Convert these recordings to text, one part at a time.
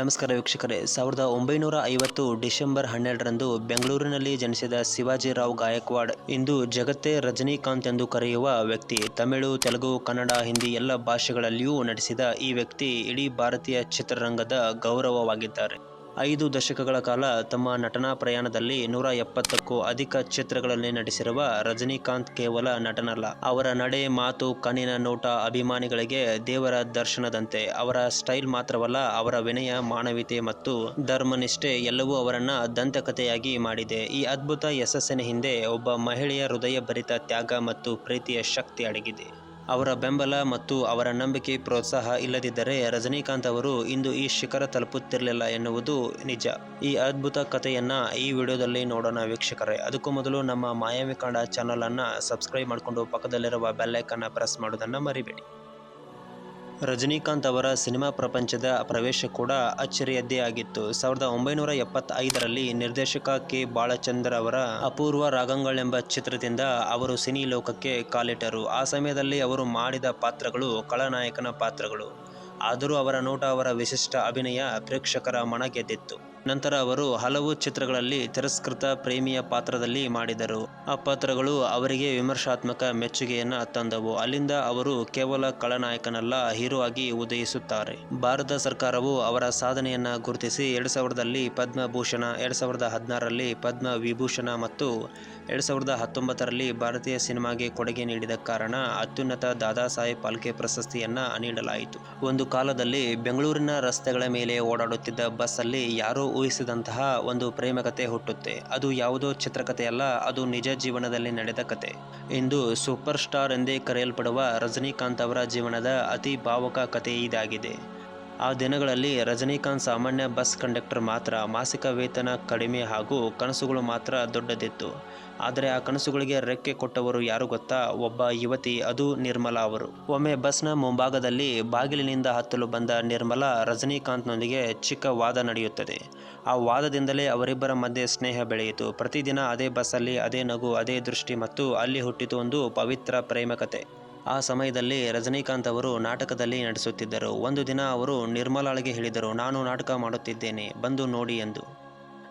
ನಮಸ್ಕಾರ ವೀಕ್ಷಕರೇ. ಸಾವಿರದ ಒಂಬೈನೂರ ಐವತ್ತು ಡಿಸೆಂಬರ್ ಹನ್ನೆರಡರಂದು ಬೆಂಗಳೂರಿನಲ್ಲಿ ಜನಿಸಿದ ಶಿವಾಜಿರಾವ್ ಗಾಯಕ್ವಾಡ್, ಇಂದು ಜಗತ್ತೇ ರಜನಿಕಾಂತ್ ಎಂದು ಕರೆಯುವ ವ್ಯಕ್ತಿ. ತಮಿಳು, ತೆಲುಗು, ಕನ್ನಡ, ಹಿಂದಿ ಎಲ್ಲ ಭಾಷೆಗಳಲ್ಲಿಯೂ ನಟಿಸಿದ ಈ ವ್ಯಕ್ತಿ ಇಡೀ ಭಾರತೀಯ ಚಿತ್ರರಂಗದ ಗೌರವವಾಗಿದ್ದಾರೆ. ಐದು ದಶಕಗಳ ಕಾಲ ತಮ್ಮ ನಟನಾ ಪ್ರಯಾಣದಲ್ಲಿ ನೂರ ಎಪ್ಪತ್ತಕ್ಕೂ ಅಧಿಕ ಚಿತ್ರಗಳಲ್ಲಿ ನಟಿಸಿರುವ ರಜನಿಕಾಂತ್ ಕೇವಲ ನಟನಲ್ಲ. ಅವರ ನಡೆ, ಮಾತು, ಕಣ್ಣಿನ ನೋಟ, ಅಭಿಮಾನಿಗಳಿಗೆ ದೇವರ ದರ್ಶನದಂತೆ. ಅವರ ಸ್ಟೈಲ್ ಮಾತ್ರವಲ್ಲ, ಅವರ ವಿನಯ ಮಾನವೀಯತೆ ಮತ್ತು ಧರ್ಮನಿಷ್ಠೆ ಎಲ್ಲವೂ ಅವರನ್ನ ದಂತಕಥೆಯಾಗಿ ಮಾಡಿದೆ. ಈ ಅದ್ಭುತ ಯಶಸ್ಸಿನ ಹಿಂದೆ ಒಬ್ಬ ಮಹಿಳೆಯ ಹೃದಯ ಭರಿತ ತ್ಯಾಗ ಮತ್ತು ಪ್ರೀತಿಯ ಶಕ್ತಿ ಅಡಗಿದೆ. ಅವರ ಬೆಂಬಲ ಮತ್ತು ಅವರ ನಂಬಿಕೆ ಪ್ರೋತ್ಸಾಹ ಇಲ್ಲದಿದ್ದರೆ ರಜನಿಕಾಂತ್ ಅವರು ಇಂದು ಈ ಶಿಖರ ತಲುಪುತ್ತಿರಲಿಲ್ಲ ಎನ್ನುವುದು ನಿಜ. ಈ ಅದ್ಭುತ ಕಥೆಯನ್ನ ಈ ವಿಡಿಯೋದಲ್ಲಿ ನೋಡೋಣ ವೀಕ್ಷಕರೇ. ಅದಕ್ಕೂ ಮೊದಲು ನಮ್ಮ ಮಾಯಾವಿ ಕನ್ನಡ ಚಾನಲ್ ಅನ್ನ ಸಬ್ಸ್ಕ್ರೈಬ್ ಮಾಡಿಕೊಂಡು ಪಕ್ಕದಲ್ಲಿರುವ ಬೆಲ್ಲೈಕನ್ನ ಪ್ರೆಸ್ ಮಾಡೋದನ್ನ ಮರಿಬೇಡಿ. ರಜನಿಕಾಂತ್ ಅವರ ಸಿನಿಮಾ ಪ್ರಪಂಚದ ಪ್ರವೇಶ ಕೂಡ ಅಚ್ಚರಿಯದ್ದೇ ಆಗಿತ್ತು. ಸಾವಿರದ ಒಂಬೈನೂರ ಎಪ್ಪತ್ತೈದರಲ್ಲಿ ನಿರ್ದೇಶಕ ಕೆ. ಬಾಲಚಂದ್ರ ಅವರ ಅಪೂರ್ವ ರಾಗಂಗಳೆಂಬ ಚಿತ್ರದಿಂದ ಅವರು ಸಿನಿ ಲೋಕಕ್ಕೆ ಕಾಲಿಟ್ಟರು. ಆ ಸಮಯದಲ್ಲಿ ಅವರು ಮಾಡಿದ ಪಾತ್ರಗಳು ಖಳನಾಯಕನ ಪಾತ್ರಗಳು. ಆದರೂ ಅವರ ನೋಟ ಅವರ ವಿಶಿಷ್ಟ ಅಭಿನಯ ಪ್ರೇಕ್ಷಕರ ಮನ ಗೆದ್ದಿತ್ತು ನಂತರ ಅವರು ಹಲವು ಚಿತ್ರಗಳಲ್ಲಿ ತಿರಸ್ಕೃತ ಪ್ರೇಮಿಯ ಪಾತ್ರದಲ್ಲಿ ಮಾಡಿದರು. ಆ ಪಾತ್ರಗಳು ಅವರಿಗೆ ವಿಮರ್ಶಾತ್ಮಕ ಮೆಚ್ಚುಗೆಯನ್ನು ತಂದವು. ಅಲ್ಲಿಂದ ಅವರು ಕೇವಲ ಖಳನಾಯಕನಲ್ಲ, ಹೀರೋ ಆಗಿ ಉದಯಿಸುತ್ತಾರೆ. ಭಾರತ ಸರ್ಕಾರವು ಅವರ ಸಾಧನೆಯನ್ನ ಗುರುತಿಸಿ ಎರಡ್ ಸಾವಿರದಲ್ಲಿ ಪದ್ಮಭೂಷಣ, ಎರಡ್ ಸಾವಿರದ ಹದಿನಾರರಲ್ಲಿ ಪದ್ಮ ವಿಭೂಷಣ ಮತ್ತು ಎರಡ್ ಸಾವಿರದ ಹತ್ತೊಂಬತ್ತರಲ್ಲಿ ಭಾರತೀಯ ಸಿನಿಮಾಗೆ ಕೊಡುಗೆ ನೀಡಿದ ಕಾರಣ ಅತ್ಯುನ್ನತ ದಾದಾ ಸಾಹೇಬ್ ಪಾಲ್ಕೆ ಪ್ರಶಸ್ತಿಯನ್ನ ನೀಡಲಾಯಿತು. ಒಂದು ಕಾಲದಲ್ಲಿ ಬೆಂಗಳೂರಿನ ರಸ್ತೆಗಳ ಮೇಲೆ ಓಡಾಡುತ್ತಿದ್ದ ಬಸ್ಸಲ್ಲಿ ಯಾರೋ ಊಹಿಸಿದಂತಹ ಒಂದು ಪ್ರೇಮಕತೆ ಹುಟ್ಟುತ್ತೆ. ಅದು ಯಾವುದೋ ಚಿತ್ರಕಥೆಯಲ್ಲ, ಅದು ನಿಜ ಜೀವನದಲ್ಲಿ ನಡೆದ ಕತೆ. ಇಂದು ಸೂಪರ್ ಸ್ಟಾರ್ ಎಂದೇ ಕರೆಯಲ್ಪಡುವ ರಜನಿಕಾಂತ್ ಅವರ ಜೀವನದ ಅತಿ ಭಾವುಕ ಕಥೆ ಇದಾಗಿದೆ ಆ ದಿನಗಳಲ್ಲಿ ರಜನಿಕಾಂತ್ ಸಾಮಾನ್ಯ ಬಸ್ ಕಂಡಕ್ಟರ್ ಮಾತ್ರ ಮಾಸಿಕ ವೇತನ ಕಡಿಮೆ ಹಾಗೂ ಕನಸುಗಳು ಮಾತ್ರ ದೊಡ್ಡದಿತ್ತು. ಆದರೆ ಆ ಕನಸುಗಳಿಗೆ ರೆಕ್ಕೆ ಕೊಟ್ಟವರು ಯಾರು ಗೊತ್ತಾ? ಒಬ್ಬ ಯುವತಿ, ಅದು ನಿರ್ಮಲಾ ಅವರು. ಒಮ್ಮೆ ಬಸ್ನ ಮುಂಭಾಗದಲ್ಲಿ ಬಾಗಿಲಿನಿಂದ ಹತ್ತಲು ಬಂದ ನಿರ್ಮಲಾ ರಜನಿಕಾಂತ್ನೊಂದಿಗೆ ಚಿಕ್ಕ ವಾದ ನಡೆಯುತ್ತದೆ. ಆ ವಾದದಿಂದಲೇ ಅವರಿಬ್ಬರ ಮಧ್ಯೆ ಸ್ನೇಹ ಬೆಳೆಯಿತು. ಪ್ರತಿದಿನ ಅದೇ ಬಸ್ಸಲ್ಲಿ ಅದೇ ನಗು, ಅದೇ ದೃಷ್ಟಿ ಮತ್ತು ಅಲ್ಲಿ ಹುಟ್ಟಿತು ಒಂದು ಪವಿತ್ರ ಪ್ರೇಮಕತೆ. ಆ ಸಮಯದಲ್ಲಿ ರಜನೀಕಾಂತ್ ಅವರು ನಾಟಕದಲ್ಲಿ ನಟಿಸುತ್ತಿದ್ದರು. ಒಂದು ದಿನ ಅವರು ನಿರ್ಮಲಾಳಿಗೆ ಹೇಳಿದರು, ನಾನು ನಾಟಕ ಮಾಡುತ್ತಿದ್ದೇನೆ, ಬಂದು ನೋಡಿ ಎಂದು.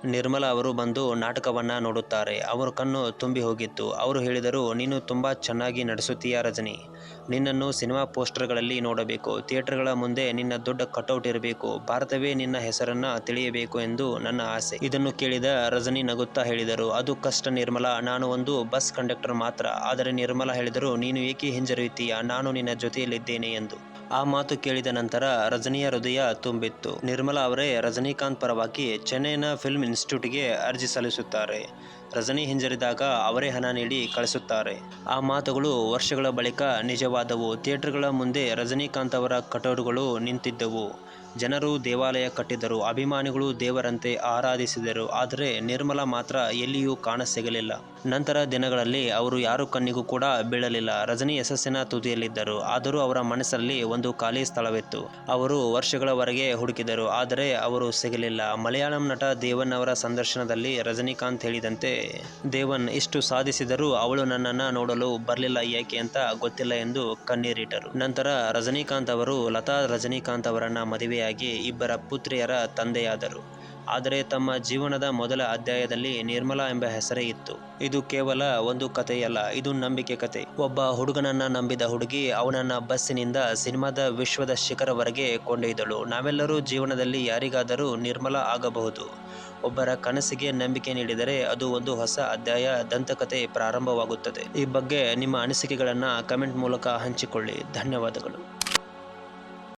ನಿರ್ಮಲಾ ಅವರು ಬಂದು ನಾಟಕವನ್ನು ನೋಡುತ್ತಾರೆ. ಅವರ ಕಣ್ಣು ತುಂಬಿ ಹೋಗಿತ್ತು. ಅವರು ಹೇಳಿದರು, ನೀನು ತುಂಬ ಚೆನ್ನಾಗಿ ನಡೆಸುತ್ತೀಯ ರಜನಿ? ನಿನ್ನನ್ನು ಸಿನಿಮಾ ಪೋಸ್ಟರ್ಗಳಲ್ಲಿ ನೋಡಬೇಕು. ಥಿಯೇಟರ್ಗಳ ಮುಂದೆ ನಿನ್ನ ದೊಡ್ಡ ಕಟೌಟ್ ಇರಬೇಕು. ಭಾರತವೇ ನಿನ್ನ ಹೆಸರನ್ನು ತಿಳಿಯಬೇಕು ಎಂದು ನನ್ನ ಆಸೆ. ಇದನ್ನು ಕೇಳಿದ ರಜನಿ ನಗುತ್ತಾ ಹೇಳಿದರು, ಅದು ಕಷ್ಟ ನಿರ್ಮಲ. ನಾನು ಒಂದು ಬಸ್ ಕಂಡಕ್ಟರ್ ಮಾತ್ರ. ಆದರೆ ನಿರ್ಮಲ ಹೇಳಿದರು, ನೀನು ಏಕೆ ಹಿಂಜರಿಯುತ್ತೀಯ? ನಾನು ನಿನ್ನ ಜೊತೆಯಲ್ಲಿದ್ದೇನೆ ಎಂದು. ಆ ಮಾತು ಕೇಳಿದ ನಂತರ ರಜನಿಯ ಹೃದಯ ತುಂಬಿತ್ತು. ನಿರ್ಮಲಾ ಅವರೇ ರಜನಿಕಾಂತ್ ಪರವಾಗಿ ಚೆನ್ನೈನ ಫಿಲ್ಮ್ ಇನ್ಸ್ಟಿಟ್ಯೂಟ್ಗೆ ಅರ್ಜಿ ಸಲ್ಲಿಸುತ್ತಾರೆ. ರಜನಿ ಹಿಂಜರಿದಾಗ ಅವರೇ ಹಣ ನೀಡಿ ಕಳಿಸುತ್ತಾರೆ. ಆ ಮಾತುಗಳು ವರ್ಷಗಳ ಬಳಿಕ ನಿಜವಾದವು. ಥಿಯೇಟರ್ಗಳ ಮುಂದೆ ರಜನಿಕಾಂತ್ ಅವರ ಕಟೋರುಗಳು ನಿಂತಿದ್ದವು. ಜನರು ದೇವಾಲಯ ಕಟ್ಟಿದರು ಅಭಿಮಾನಿಗಳು ದೇವರಂತೆ ಆರಾಧಿಸಿದರು. ಆದರೆ ನಿರ್ಮಲಾ ಮಾತ್ರ ಎಲ್ಲಿಯೂ ಕಾಣಸಿಗಲಿಲ್ಲ. ನಂತರ ದಿನಗಳಲ್ಲಿ ಅವರು ಯಾರು ಕಣ್ಣಿಗೂ ಕೂಡ ಬೀಳಲಿಲ್ಲ. ರಜನಿ ಯಶಸ್ಸಿನ ತುದಿಯಲ್ಲಿದ್ದರು. ಆದರೂ ಅವರ ಮನಸ್ಸಲ್ಲಿ ಒಂದು ಖಾಲಿ ಸ್ಥಳವಿತ್ತು. ಅವರು ವರ್ಷಗಳವರೆಗೆ ಹುಡುಕಿದರು. ಆದರೆ ಅವರು ಸಿಗಲಿಲ್ಲ. ಮಲಯಾಳಂ ನಟ ದೇವನ್ ಅವರ ಸಂದರ್ಶನದಲ್ಲಿ ರಜನಿಕಾಂತ್ ಹೇಳಿದಂತೆ, ದೇವನ್, ಇಷ್ಟು ಸಾಧಿಸಿದರೂ ಅವಳು ನನ್ನನ್ನು ನೋಡಲು ಬರಲಿಲ್ಲ. ಏಕೆ ಅಂತ ಗೊತ್ತಿಲ್ಲ ಎಂದು ಕಣ್ಣೀರಿಟ್ಟರು. ನಂತರ ರಜನಿಕಾಂತ್ ಅವರು, ಲತಾ ರಜನಿಕಾಂತ್ ಅವರನ್ನ ಮದುವೆಯಾಗಿ ಇಬ್ಬರ ಪುತ್ರಿಯರ ತಂದೆಯಾದರು. ಆದರೆ ತಮ್ಮ ಜೀವನದ ಮೊದಲ ಅಧ್ಯಾಯದಲ್ಲಿ ನಿರ್ಮಲಾ ಎಂಬ ಹೆಸರೇ ಇತ್ತು. ಇದು ಕೇವಲ ಒಂದು ಕಥೆಯಲ್ಲ, ಇದು ನಂಬಿಕೆ ಕತೆ ಒಬ್ಬ ಹುಡುಗನನ್ನ ನಂಬಿದ ಹುಡುಗಿ ಅವನನ್ನ ಬಸ್ಸಿನಿಂದ ಸಿನಿಮಾದ ವಿಶ್ವದ ಶಿಖರವರೆಗೆ ಕೊಂಡೊಯ್ದಳು. ನಾವೆಲ್ಲರೂ ಜೀವನದಲ್ಲಿ ಯಾರಿಗಾದರೂ ನಿರ್ಮಲ ಆಗಬಹುದು. ಒಬ್ಬರ ಕನಸಿಗೆ ನಂಬಿಕೆ ನೀಡಿದರೆ ಅದು ಒಂದು ಹೊಸ ಅಧ್ಯಾಯ ದಂತಕತೆ ಪ್ರಾರಂಭವಾಗುತ್ತದೆ. ಈ ಬಗ್ಗೆ ನಿಮ್ಮ ಅನಿಸಿಕೆಗಳನ್ನು ಕಮೆಂಟ್ ಮೂಲಕ ಹಂಚಿಕೊಳ್ಳಿ. ಧನ್ಯವಾದಗಳು.